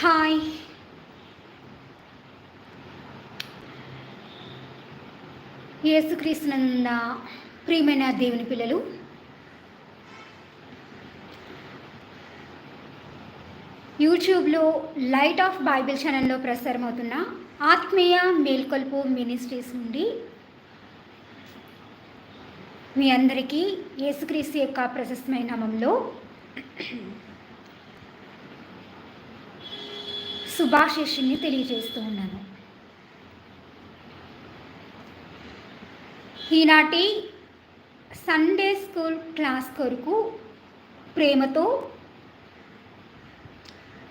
Hi యేసుక్రీస్తునంద ప్రియమైన దేవుని పిల్లలు. యూట్యూబ్లో లైట్ ఆఫ్ బైబిల్ ఛానల్లో ప్రసారం అవుతున్న ఆత్మీయ మేల్కొల్పు మినిస్ట్రీస్ నుండి మీ అందరికీ యేసుక్రీస్తు యొక్క ప్రశస్తమైన నామంలో శుభాశిష్యుని తెలియజేస్తూ ఉన్నాను. ఈనాటి సండే స్కూల్ క్లాస్ కొరకు ప్రేమతో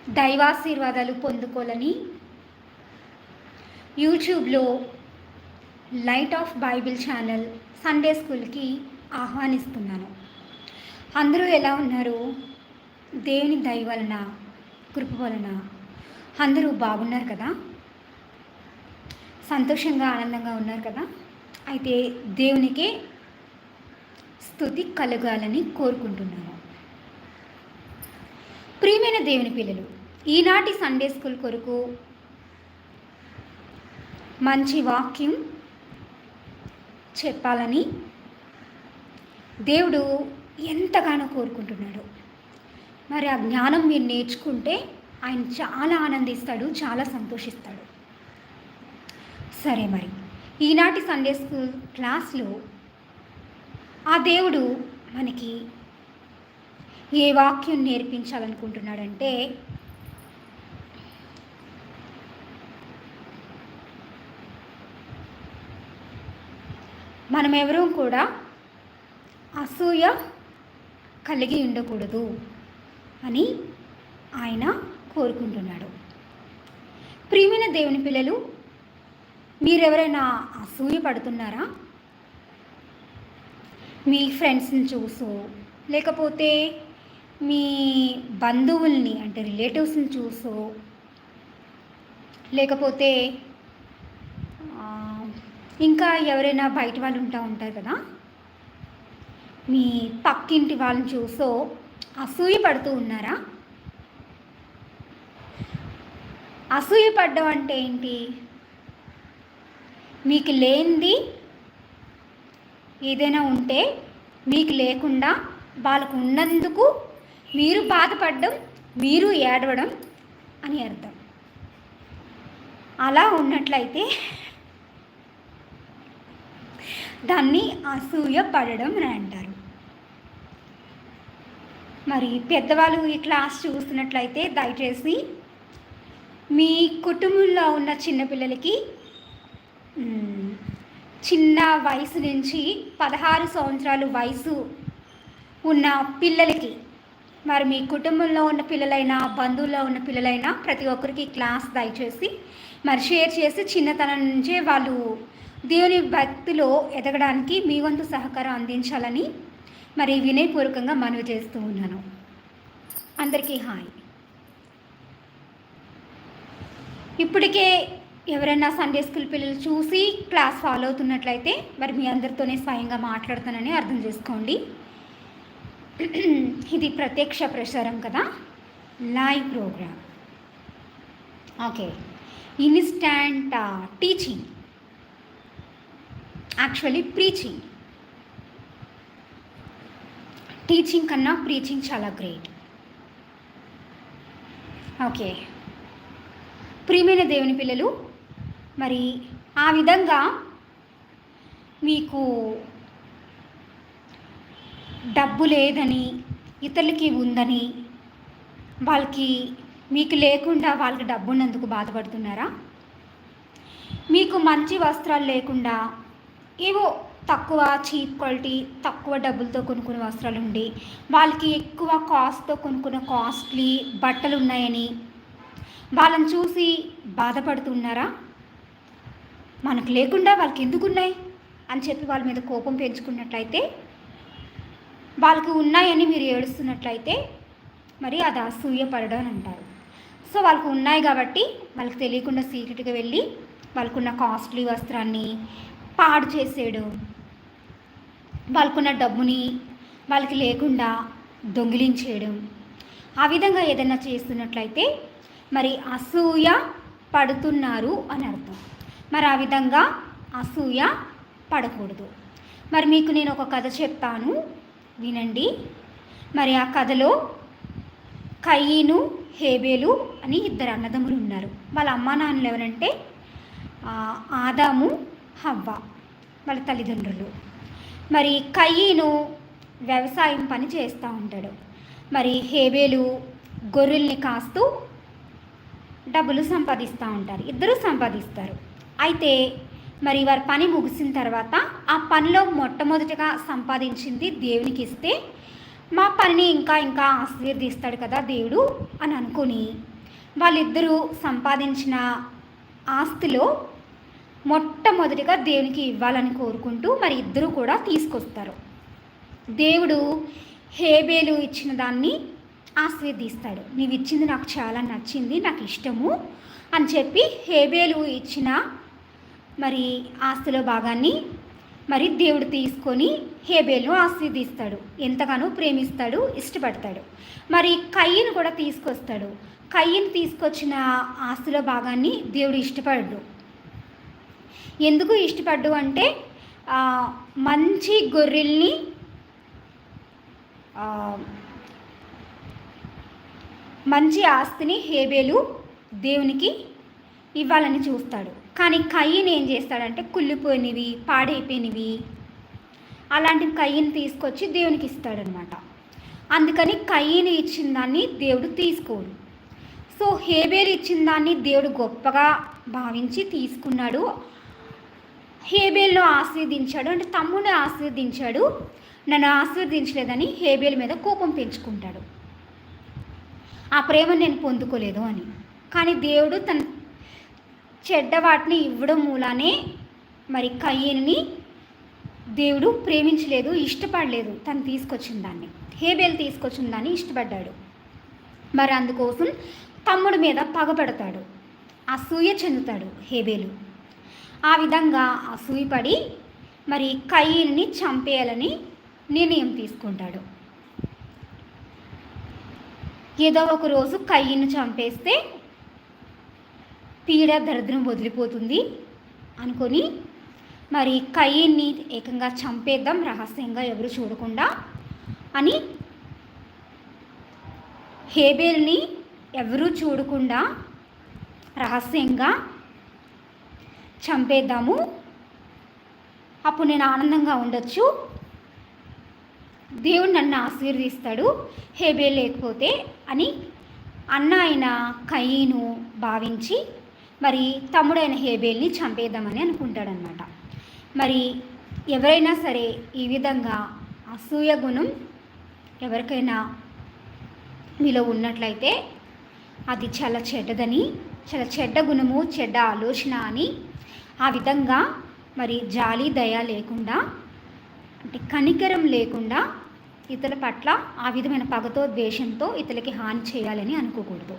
దైవాశీర్వాదాలు పొందుకోవాలని యూట్యూబ్లో light of Bible channel Sunday స్కూల్కి ఆహ్వానిస్తున్నాను. అందరూ ఎలా ఉన్నారు? దేవుని దయ వలన? కృప వలన? అందరూ బాగున్నారు కదా? సంతోషంగా ఆనందంగా ఉన్నారు కదా? అయితే దేవునికి స్థుతి కలగాలని కోరుకుంటున్నాను ప్రియమైన దేవుని పిల్లలు ఈనాటి సండే స్కూల్ కొరకు మంచి వాక్యం చెప్పాలని దేవుడు ఎంతగానో కోరుకుంటున్నాడు. మరి ఆ జ్ఞానం మీరు నేర్చుకుంటే ఆయన చాలా ఆనందిస్తాడు చాలా సంతోషిస్తాడు. సరే మరి. ఈనాటి సండే స్కూల్ క్లాస్లో ఆ దేవుడు మనకి ఏ వాక్యం నేర్పించాలనుకుంటున్నాడంటే మనమెవరూ కూడా అసూయ కలిగి ఉండకూడదు అని ఆయన కోరుకుంటున్నాడు. ప్రియమైన దేవుని పిల్లలు మీరెవరైనా అసూయ పడుతున్నారా మీ ఫ్రెండ్స్ని చూసో లేకపోతే మీ బంధువుల్ని అంటే రిలేటివ్స్ని చూసో లేకపోతే ఇంకా ఎవరైనా బయట వాళ్ళు ఉంటా ఉంటారు కదా? మీ పక్కింటి వాళ్ళని చూసో అసూయ పడుతూ ఉన్నారా? అసూయ పడ్డం అంటే ఏంటి? మీకు లేనిది ఏదైనా ఉంటే మీకు లేకుండా వాళ్ళకు ఉన్నందుకు మీరు బాధపడడం మీరు ఏడవడం అని అర్థం. అలా ఉన్నట్లయితే దాన్ని అసూయ పడడం అని అంటారు. మరి పెద్దవాళ్ళు ఈ క్లాస్ చూస్తున్నట్లయితే దయచేసి మీ కుటుంబంలో ఉన్న చిన్నపిల్లలకి చిన్న వయసు నుంచి పదహారు సంవత్సరాలు వయసు ఉన్న పిల్లలకి మరి మీ కుటుంబంలో ఉన్న పిల్లలైనా బంధువుల్లో ఉన్న పిల్లలైనా ప్రతి ఒక్కరికి క్లాస్ దయచేసి మరి షేర్ చేసి చిన్నతనం నుంచే వాళ్ళు దేవుని భక్తిలో ఎదగడానికి మీ వంతు సహకారం అందించాలని మరి వినయపూర్వకంగా మనవి చేస్తూ ఉన్నాను. అందరికీ హాయ్. ఇప్పటికే ఎవరైనా సండే స్కూల్ పిల్లలు చూసి క్లాస్ ఫాలో అవుతున్నట్లయితే మరి మీ అందరితోనే స్వయంగా మాట్లాడుతానని అర్థం చేసుకోండి. ఇది ప్రత్యక్ష ప్రసారం కదా? Live programme okay instant teaching actually preaching teaching కన్నా ప్రీచింగ్ చాలా గ్రేట్ ఓకే ప్రియమైన దేవుని పిల్లలు మరి ఆ విధంగా మీకు డబ్బు లేదని ఇతరులకి ఉందని వాళ్ళకి మీకు లేకుండా వాళ్ళకి డబ్బు ఉన్నందుకు బాధపడుతున్నారా? మీకు మంచి వస్త్రాలు లేకుండా ఏవో తక్కువ చీప్ క్వాలిటీ తక్కువ డబ్బులతో కొనుక్కునే వస్త్రాలు ఉండి వాళ్ళకి ఎక్కువ కాస్ట్తో కొనుక్కున్న కాస్ట్లీ బట్టలు ఉన్నాయని వాళ్ళని చూసి బాధపడుతున్నారా? మనకు లేకుండా వాళ్ళకి ఎందుకు ఉన్నాయి అని చెప్పి వాళ్ళ మీద కోపం పెంచుకున్నట్లయితే వాళ్ళకి ఉన్నాయని మీరు ఏడుస్తున్నట్లయితే మరి అది అసూయ పడడం అని అంటారు. సో వాళ్ళకి ఉన్నాయి కాబట్టి వాళ్ళకి తెలియకుండా సీక్రెట్గా వెళ్ళి వాళ్ళకున్న కాస్ట్లీ వస్త్రాన్ని పాడు చేసేయడం వాళ్ళకున్న డబ్బుని వాళ్ళకి లేకుండా దొంగిలించేయడం ఆ విధంగా ఏదైనా చేస్తున్నట్లయితే మరి అసూయ పడుతున్నారు అని అర్థం. మరి ఆ విధంగా అసూయ పడకూడదు. మరి మీకు నేను ఒక కథ చెప్తాను. వినండి. మరి ఆ కథలో కయ్యను హేబేలు అని ఇద్దరు అన్నదమ్ములు ఉన్నారు. వాళ్ళ అమ్మా నాన్నలు ఎవరంటే ఆదాము హవ్వ వాళ్ళ తల్లిదండ్రులు. మరి కయ్యను వ్యవసాయం పని చేస్తూ ఉంటాడు. మరి హేబేలు గొర్రెల్ని కాస్తూ డబ్బులు సంపాదిస్తూ ఉంటారు. ఇద్దరు సంపాదిస్తారు. అయితే మరి వారి పని ముగిసిన తర్వాత ఆ పనిలో మొట్టమొదటిగా సంపాదించింది దేవునికి ఇస్తే మా పనిని ఇంకా ఇంకా ఆశీర్దిస్తాడు కదా దేవుడు అని అనుకుని వాళ్ళిద్దరూ సంపాదించిన ఆస్తిలో మొట్టమొదటిగా దేవునికి ఇవ్వాలని కోరుకుంటూ మరి ఇద్దరు కూడా తీసుకొస్తారు. దేవుడు హేబేలు ఇచ్చిన దాన్ని ఆశీర్దిస్తాడు నీవు ఇచ్చింది నాకు చాలా నచ్చింది నాకు ఇష్టము అని చెప్పి హేబేలు ఇచ్చిన మరి ఆస్తిలో భాగాన్ని మరి దేవుడు తీసుకొని హేబేలు ఆస్వాదిస్తాడు ఎంతగానో ప్రేమిస్తాడు ఇష్టపడతాడు. మరి కయ్యను కూడా తీసుకొస్తాడు. కయ్యను తీసుకొచ్చిన ఆస్తిలో భాగాన్ని దేవుడు ఇష్టపడ్డు. ఎందుకు ఇష్టపడ్డు అంటే మంచి గొర్రెల్ని మంచి ఆస్తిని హేబేలు దేవునికి ఇవ్వాలని చూస్తాడు. కానీ కయ్యని ఏం చేస్తాడంటే కుళ్ళిపోయినవి పాడైపోయినవి అలాంటి కయ్యని తీసుకొచ్చి దేవునికి ఇస్తాడనమాట అందుకని కయ్యని ఇచ్చిన దాన్ని దేవుడు తీసుకోడు. సో హేబేలు ఇచ్చిన దాన్ని దేవుడు గొప్పగా భావించి తీసుకున్నాడు. హేబేల్ను ఆశీర్దించాడు అంటే తమ్ముడిని ఆశీర్దించాడు నన్ను ఆశీర్దించలేదని హేబేల్ మీద కోపం పెంచుకుంటాడు. ఆ ప్రేమ నేను పొందుకోలేదు అని. కానీ దేవుడు తన చెడ్డ వాటిని ఇవ్వడం మూలానే మరి కయ్యని దేవుడు ప్రేమించలేదు ఇష్టపడలేదు. తను తీసుకొచ్చిన దాన్ని. హేబేల్ తీసుకొచ్చిన దాన్ని ఇష్టపడ్డాడు. మరి అందుకోసం తమ్ముడి మీద పగబడతాడు అసూయ చెందుతాడు హేబేలు. ఆ విధంగా అసూయపడి మరి కయ్యని చంపేయాలని నిర్ణయం తీసుకుంటాడు. ఏదో ఒక రోజు కయ్యను చంపేస్తే పీడ దరిద్రం వదిలిపోతుంది అనుకొని మరి కయ్యన్ని ఏకంగా చంపేద్దాం రహస్యంగా ఎవరు చూడకుండా అని హేబేల్ని ఎవరూ చూడకుండా రహస్యంగా చంపేద్దాము. అప్పుడు నేను ఆనందంగా ఉండొచ్చు. దేవుడు నన్ను ఆశీర్వదిస్తాడు హేబే లేకపోతే అని అన్న అయిన కయ్యను భావించి మరి తమ్ముడైన హేబేల్ని చంపేద్దామని అనుకుంటాడనమాట మరి ఎవరైనా సరే ఈ విధంగా అసూయ గుణం ఎవరికైనా మీలో ఉన్నట్లయితే అది చాలా చెడ్డదని చాలా చెడ్డ గుణము చెడ్డ ఆలోచన అని ఆ విధంగా మరి జాలి దయ లేకుండా అంటే కనికరం లేకుండా ఇతరుల పట్ల ఆ విధమైన పగతో ద్వేషంతో ఇతరులకి హాని చేయాలని అనుకోకూడదు.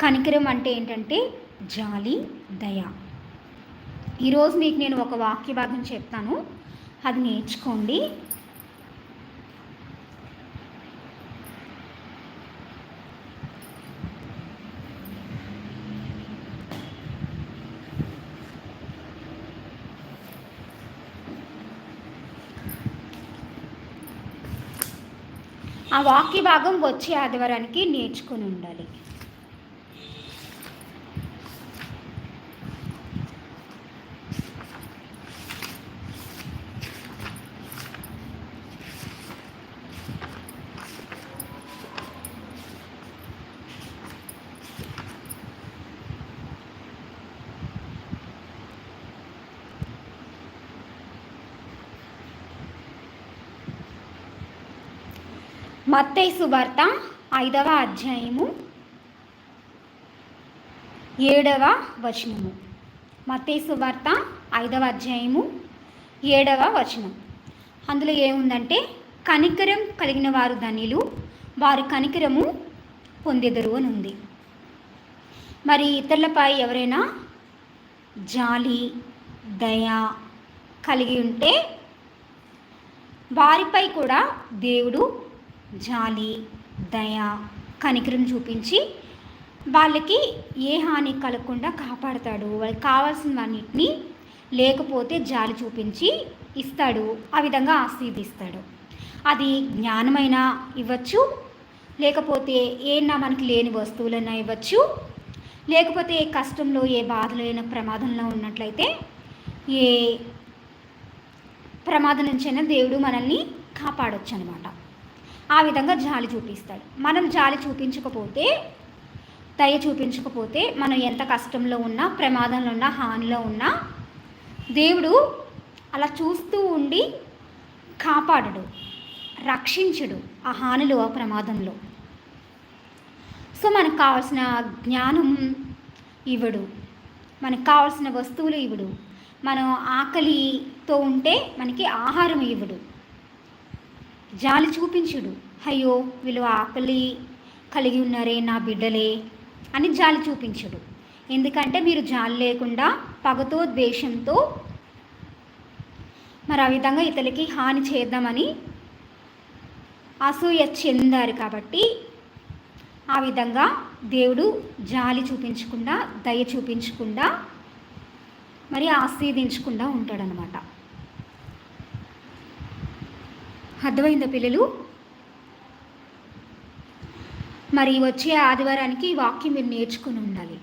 కనికరం అంటే ఏంటంటే జాలి దయ. ఈరోజు మీకు నేను ఒక వాక్య భాగం చెప్తాను. అది నేర్చుకోండి. వాక్య భాగం వచ్చే ఆదివారానికి నేర్చుకుని ఉండాలి. మత్తై సువార్త ఐదవ అధ్యాయము ఏడవ వచనము. మత్తయి సువార్త ఐదవ అధ్యాయము ఏడవ వచనం. అందులో ఏముందంటే కనికరం కలిగిన వారు ధనిలు వారి కనికరము పొందెదరు అని ఉంది. మరి ఇతరులపై ఎవరైనా జాలి దయ కలిగి ఉంటే వారిపై కూడా దేవుడు జాలి దయ కనికరం చూపించి వాళ్ళకి ఏ హాని కలగకుండా కాపాడతాడు. వాళ్ళకి కావాల్సినవన్నిటిని లేకపోతే జాలి చూపించి ఇస్తాడు. ఆ విధంగా ఆశీర్దిస్తాడు అది జ్ఞానమైనా ఇవ్వచ్చు. లేకపోతే ఏనా మనకి లేని వస్తువులైనా ఇవ్వచ్చు. లేకపోతే ఏ కష్టంలో ఏ బాధలో అయినా ప్రమాదంలో ఉన్నట్లయితే ఏ ప్రమాదం నుంచైనా దేవుడు మనల్ని కాపాడొచ్చు అనమాట ఆ విధంగా జాలి చూపిస్తాడు. మనం జాలి చూపించకపోతే దయ చూపించకపోతే మనం ఎంత కష్టంలో ఉన్నా ప్రమాదంలో ఉన్నా హానిలో ఉన్నా దేవుడు అలా చూస్తూ ఉండి కాపాడడు రక్షించడు ఆ హానిలో ఆ ప్రమాదంలో. సో మనకు కావాల్సిన జ్ఞానం ఇవ్వడు. మనకు కావాల్సిన వస్తువులు ఇవ్వడు. మనం ఆకలితో ఉంటే మనకి ఆహారం ఇవ్వడు. జాలి చూపించుడు. అయ్యో వీళ్ళు ఆకలి కలిగి ఉన్నారే నా బిడ్డలే అని జాలి చూపించుడు. ఎందుకంటే మీరు జాలి లేకుండా పగతో ద్వేషంతో మరి ఆ విధంగా ఇతరులకి హాని చేద్దామని అసూయ చెందారు కాబట్టి ఆ విధంగా దేవుడు జాలి చూపించకుండా దయ చూపించకుండా మరి ఆశీర్దించకుండా ఉంటాడనమాట అర్థమైందా పిల్లలు? మరి వచ్చే ఆదివారానికి వాక్యం మీరు నేర్చుకుని ఉండాలి.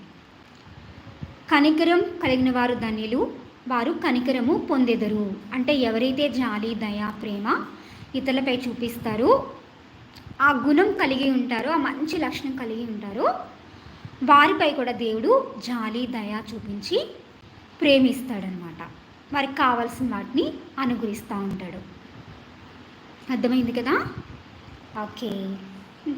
కనికరం కలిగిన వారు ధన్యులు వారు కనికరము పొందెదరు. అంటే ఎవరైతే జాలి దయ ప్రేమ ఇతరులపై చూపిస్తారో ఆ గుణం కలిగి ఉంటారో ఆ మంచి లక్షణం కలిగి ఉంటారో వారిపై కూడా దేవుడు జాలి దయ చూపించి ప్రేమిస్తాడనమాట. వారికి కావాల్సిన వాటిని అనుగ్రహిస్తూ ఉంటాడు. అర్థమైంది కదా? ఓకే.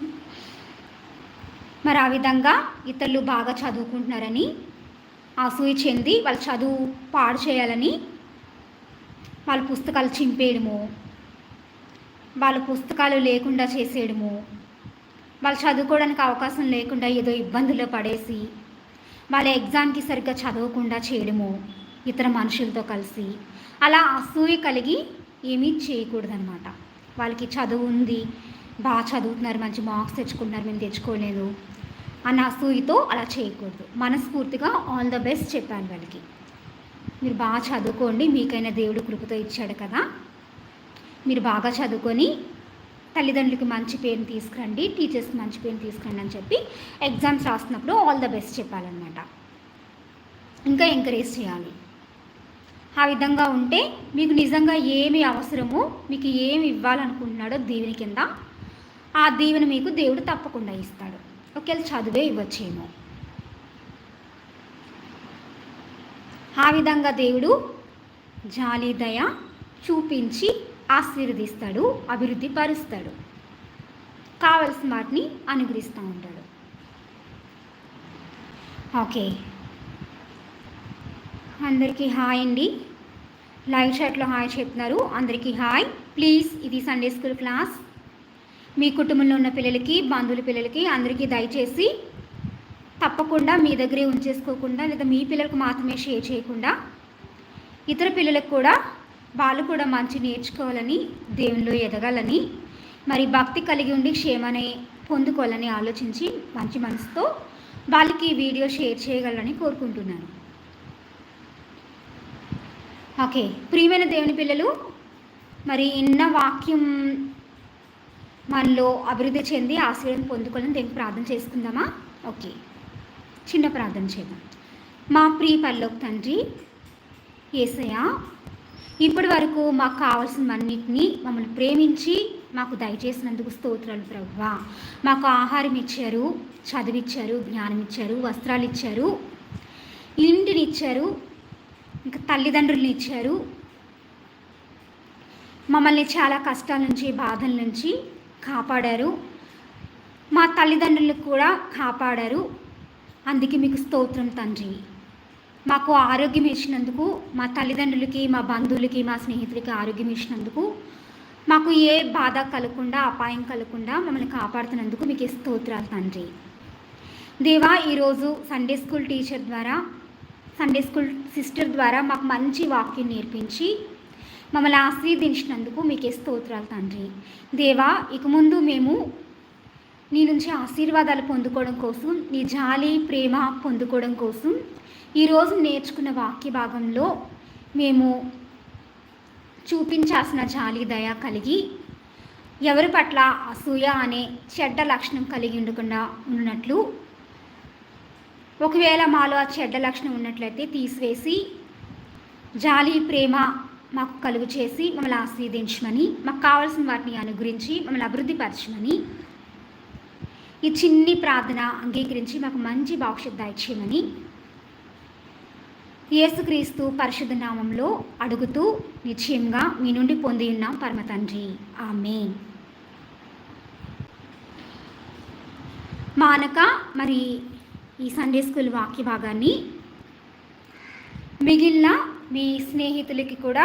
మరి ఆ విధంగా ఇతరులు బాగా చదువుకుంటున్నారని అసూయ చెంది వాళ్ళ చదువు పాడు చేయాలని వాళ్ళ పుస్తకాలు చింపేయడము వాళ్ళ పుస్తకాలు లేకుండా చేసేయడము వాళ్ళు చదువుకోవడానికి అవకాశం లేకుండా ఏదో ఇబ్బందుల్లో పడేసి వాళ్ళ ఎగ్జామ్కి సరిగ్గా చదవకుండా చేయడము ఇతర మనుషులతో కలిసి అలా అసూయ కలిగి ఏమీ చేయకూడదనమాట వాళ్ళకి చదువు ఉంది బాగా చదువుతున్నారు మంచి మార్క్స్ తెచ్చుకుంటున్నారు మేము తెచ్చుకోలేదు అన్న అసూయతో అలా చేయకూడదు. మనస్ఫూర్తిగా ఆల్ ద బెస్ట్ చెప్పాను వాళ్ళకి. మీరు బాగా చదువుకోండి మీకైనా దేవుడు కృపతో ఇచ్చాడు కదా. మీరు బాగా చదువుకొని తల్లిదండ్రులకి మంచి పేరుని తీసుకురండి టీచర్స్కి మంచి పేరుని తీసుకురండి అని చెప్పి ఎగ్జామ్స్ రాస్తున్నప్పుడు ఆల్ ద బెస్ట్ చెప్పాలన్నమాట. ఇంకా ఎంకరేజ్ చేయాలి. ఆ విధంగా ఉంటే మీకు నిజంగా ఏమి అవసరమో మీకు ఏమి ఇవ్వాలనుకుంటున్నాడో దీవెని కింద ఆ దీవెన మీకు దేవుడు తప్పకుండా ఇస్తాడు. ఒకవేళ చదువే ఇవ్వచ్చేమో. ఆ విధంగా దేవుడు జాలి దయ చూపించి ఆశీర్వదిస్తాడు అభివృద్ధి పరుస్తాడు. కావలసిన వాటిని అనుగ్రహిస్తూ ఉంటాడు. ఓకే. అందరికీ హాయ్ అండి. లైవ్ చాట్లో హాయ్ చెప్తున్నారు. అందరికీ హాయ్. ప్లీజ్ ఇది సండే స్కూల్ క్లాస్ మీ కుటుంబంలో ఉన్న పిల్లలకి బంధువుల పిల్లలకి అందరికీ దయచేసి తప్పకుండా మీ దగ్గరే ఉంచేసుకోకుండా లేదా మీ పిల్లలకు మాత్రమే షేర్ చేయకుండా ఇతర పిల్లలకు కూడా వాళ్ళు కూడా మంచి నేర్చుకోవాలని దేవునిలో ఎదగాలని మరి భక్తి కలిగి ఉండి క్షేమని పొందుకోవాలని ఆలోచించి మంచి మనసుతో వాళ్ళకి ఈ వీడియో షేర్ చేయగలరని కోరుకుంటున్నాను. ఓకే ప్రియమైన దేవుని పిల్లలు మరి ఇన్న వాక్యం మనలో అభివృద్ధి చెంది ఆశీర్వాదం పొందుకోవాలని దేవుని ప్రార్థన చేసుకుందామా? ఓకే చిన్న ప్రార్థన చేద్దాం. మా ప్రియ పల్లోకి తండ్రి ఏసయ్య ఇప్పటి వరకు మాకు కావాల్సినవన్నింటినీ మమ్మల్ని ప్రేమించి మాకు దయచేసినందుకు స్తోత్రాలు ప్రభువా మాకు ఆహారం ఇచ్చారు చదివిచ్చారు జ్ఞానం ఇచ్చారు వస్త్రాలు ఇచ్చారు ఇంటిని ఇచ్చారు ఇంకా తల్లిదండ్రులు ఇచ్చారు. మమ్మల్ని చాలా కష్టాల నుంచి బాధల నుంచి కాపాడారు. మా తల్లిదండ్రులకు కూడా కాపాడారు. అందుకే మీకు స్తోత్రం తండ్రి. మాకు ఆరోగ్యం ఇచ్చినందుకు మా తల్లిదండ్రులకి మా బంధువులకి మా స్నేహితులకి ఆరోగ్యం ఇచ్చినందుకు మాకు ఏ బాధ కలగకుండా అపాయం కలగకుండా మమ్మల్ని కాపాడుతున్నందుకు మీకు స్తోత్రాలు తండ్రి. దేవా ఈరోజు సండే స్కూల్ టీచర్ ద్వారా సండే స్కూల్ సిస్టర్ ద్వారా మాకు మంచి వాక్యం నేర్పించి మమ్మల్ని ఆశీర్దించినందుకు మీకే స్తోత్రాలు తండ్రి. దేవా ఇక ముందు మేము నీ నుంచి ఆశీర్వాదాలు పొందుకోవడం కోసం నీ జాలి ప్రేమ పొందుకోవడం కోసం ఈరోజు నేర్చుకున్న వాక్య భాగంలో మేము చూపించాల్సిన జాలి దయ కలిగి ఎవరి పట్ల అసూయ అనే చెడ్డ లక్షణం కలిగి ఉండకుండా ఉన్నట్లు ఒకవేళ మాలో ఆ చెడ్డ లక్షణం ఉన్నట్లయితే తీసివేసి జాలి ప్రేమ మాకు కలుగు చేసి మమ్మల్ని ఆస్వాదించమని మాకు కావాల్సిన వాటిని అనుగురించి మమ్మల్ని అభివృద్ధిపరచమని ఈ చిన్ని ప్రార్థన అంగీకరించి మాకు మంచి భవిష్యత్ దయచేయమని యేసుక్రీస్తు పరిశుద్ధ నామంలో అడుగుతూ నిశ్చయంగా మీ నుండి పొంది ఉన్నాం పరమ తండ్రి. ఆమెన్. మానక మరి ఈ సండే స్కూల్ వాక్య భాగాన్ని మిగిలిన మీ స్నేహితులకి కూడా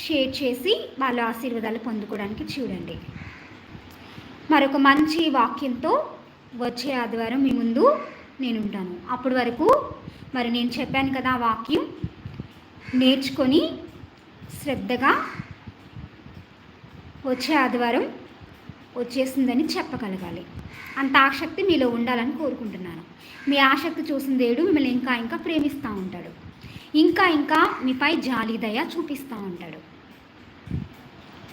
షేర్ చేసి వాళ్ళ ఆశీర్వాదాలు పొందుకోవడానికి చూడండి. మరొక మంచి వాక్యంతో వచ్చే ఆదివారం మీ ముందు నేను ఉంటాను. అప్పటి వరకు మరి నేను చెప్పాను కదా వాక్యం నేర్చుకొని శ్రద్ధగా వచ్చే ఆదివారం వచ్చేసిందని చెప్పగలగాలి. అంత ఆసక్తి మీలో ఉండాలని కోరుకుంటున్నాను. మీ ఆసక్తి చూసిన దేవుడు మిమ్మల్ని ఇంకా ఇంకా ప్రేమిస్తూ ఉంటాడు. ఇంకా ఇంకా మీపై జాలిదయ చూపిస్తూ ఉంటాడు.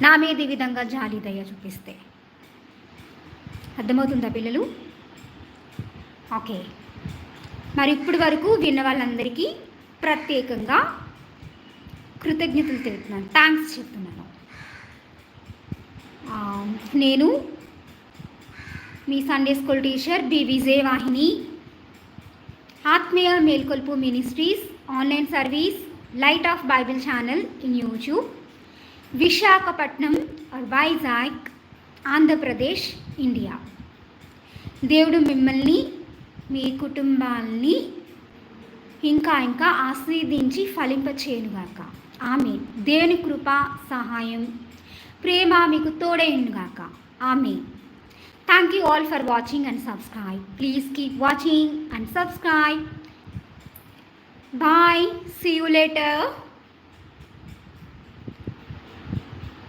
నా మీద ఈ విధంగా జాలిదయ చూపిస్తే. అర్థమవుతుందా పిల్లలు? ఓకే. మరి ఇప్పటి వరకు విన్న వాళ్ళందరికీ ప్రత్యేకంగా కృతజ్ఞతలు తెలుపుతున్నాను. థ్యాంక్స్ చెప్తున్నాను. నేను మీ Sunday school teacher B Vijayavahini ఆత్మీయ మేల్కొల్పు ministries online service light of Bible channel in YouTube Visakhapatnam or Vizag Andhra Pradesh India దేవుడు మిమ్మల్ని మీ కుటుంబాల్ని ఇంకా ఇంకా ఆస్వాదించి ఫలింపచేయునుగాక. ఆమె దేవుని కృప సహాయం ప్రేమ మీకు తోడైనుగాక ఆమె Thank you all for watching and subscribe. Please keep watching and subscribe. Bye. See you later.